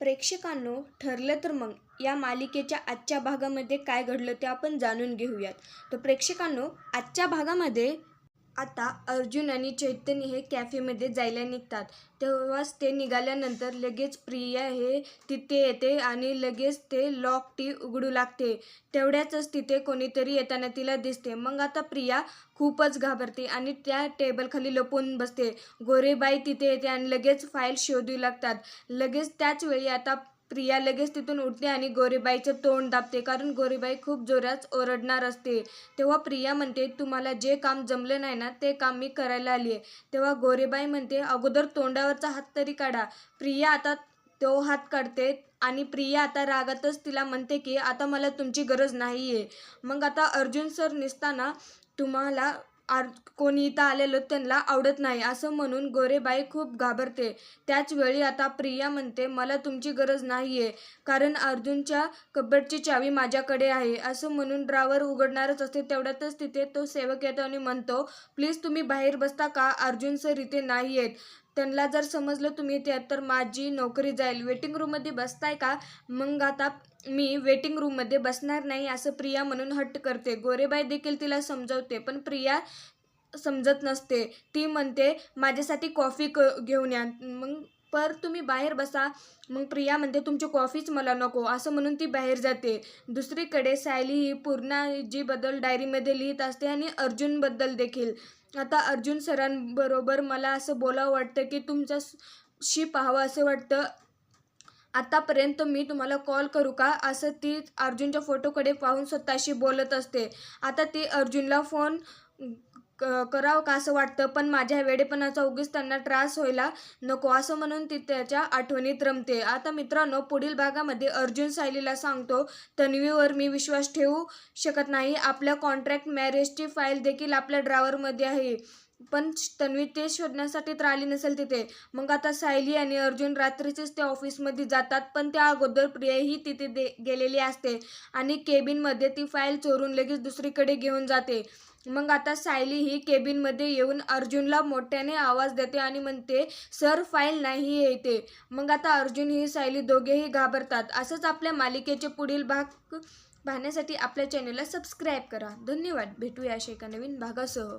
प्रेक्षकांनो ठरलं तर मग या मालिकेच्या आजच्या भागामध्ये काय घडलं ते आपण जाणून घेऊयात. तर प्रेक्षकांनो आजच्या भागामध्ये आता अर्जुन आणि चैतन्य हे कॅफेमध्ये जायला निघतात. तेव्हाच ते निघाल्यानंतर लगेच प्रिया हे तिथे येते आणि लगेच ते लॉक टी उघडू लागते. तेवढ्याचच तिथे कोणीतरी येताना तिला दिसते. मग आता प्रिया खूपच घाबरते आणि त्या टेबलखाली लपून बसते. गोरेबाई तिथे येते आणि लगेच फाईल शोधू लागतात. लगेच त्याच वेळी आता प्रिया लगेच तिथून उठते आणि गोरेबाईचं तोंड दाबते. कारण गोरीबाई खूप जोरात ओरडणार असते. तेव्हा प्रिया म्हणते तुम्हाला जे काम जमलं नाही ना ते काम मी करायला आली आहे तेव्हा गोरेबाई म्हणते अगोदर तोंडावरचा हात तरी काढा. प्रिया आता तो हात काढते आणि प्रिया आता रागातच तिला म्हणते की आता मला तुमची गरज नाही आहे मग आता अर्जुन सर निसताना तुम्हाला आर कोणी इथं आलेलं त्यांना आवडत नाही असं म्हणून गोरेबाई खूप घाबरते. त्याचवेळी आता प्रिया म्हणते मला तुमची गरज नाही आहे कारण अर्जुनच्या कबडची चावी माझ्याकडे आहे. असं म्हणून ड्रावर उघडणारच असते तेवढ्यातच तिथे तो सेवक येतो आणि म्हणतो प्लीज तुम्ही बाहेर बसता का? अर्जुन सर इथे नाही आहेत त्यांना जर समजलं तुम्ही ते तर माझी नोकरी जाईल. वेटिंग रूममध्ये बसताय का? मग आता मी वेटिंग रूममध्ये बसणार नाही असं प्रिया म्हणून हट्ट करते. गोरेबाई देखील तिला समजवते पण प्रिया समजत नसते. ती म्हणते माझ्यासाठी कॉफी क घेऊन या. मग पर तुम्ही बाहेर बसा. मग प्रिया म्हणते तुमची कॉफीच मला नको. असं म्हणून ती बाहेर जाते. दुसरीकडे सायली ही पूर्ण जी डायरीमध्ये लिहित असते आणि अर्जुनबद्दल देखील. आता अर्जुन सरांबरोबर मला असं बोलावं वाटतं की तुमच्या शी पाहावं असं वाटतं. आतापर्यंत मी तुम्हाला कॉल करू का? असं ती अर्जुनच्या फोटोकडे पाहून स्वतःशी बोलत असते. आता ती अर्जुनला फोन क करावं का असं वाटतं? पण माझ्या वेडेपणाचा उगीच त्यांना त्रास व्हायला नको असं म्हणून ती त्याच्या आठवणीत रमते. आता मित्रांनो पुढील भागामध्ये अर्जुन सायलीला सांगतो तन्वीवर मी विश्वास ठेवू शकत नाही. आपल्या कॉन्ट्रॅक्ट मॅरेजची फाईल देखील आपल्या ड्रावरमध्ये आहे. पण तन्वी ते शोधण्यासाठी तर आली नसेल तिथे. मग आता सायली आणि अर्जुन रात्रीचेच ते ऑफिसमध्ये जातात पण त्या अगोदर प्रियाही तिथे दे गेलेली असते आणि केबिनमध्ये ती फाईल चोरून लगेच दुसरीकडे घेऊन जाते. मग आता सायली ही केबिनमध्ये येऊन अर्जुनला मोठ्याने आवाज देते आणि म्हणते सर फाईल नाही येते. मग आता अर्जुन ही सायली दोघेही घाबरतात. असंच आपल्या मालिकेचे पुढील भाग पाहण्यासाठी आपल्या चॅनलला सबस्क्राईब करा. धन्यवाद. भेटूया अशा एका नवीन भागासह.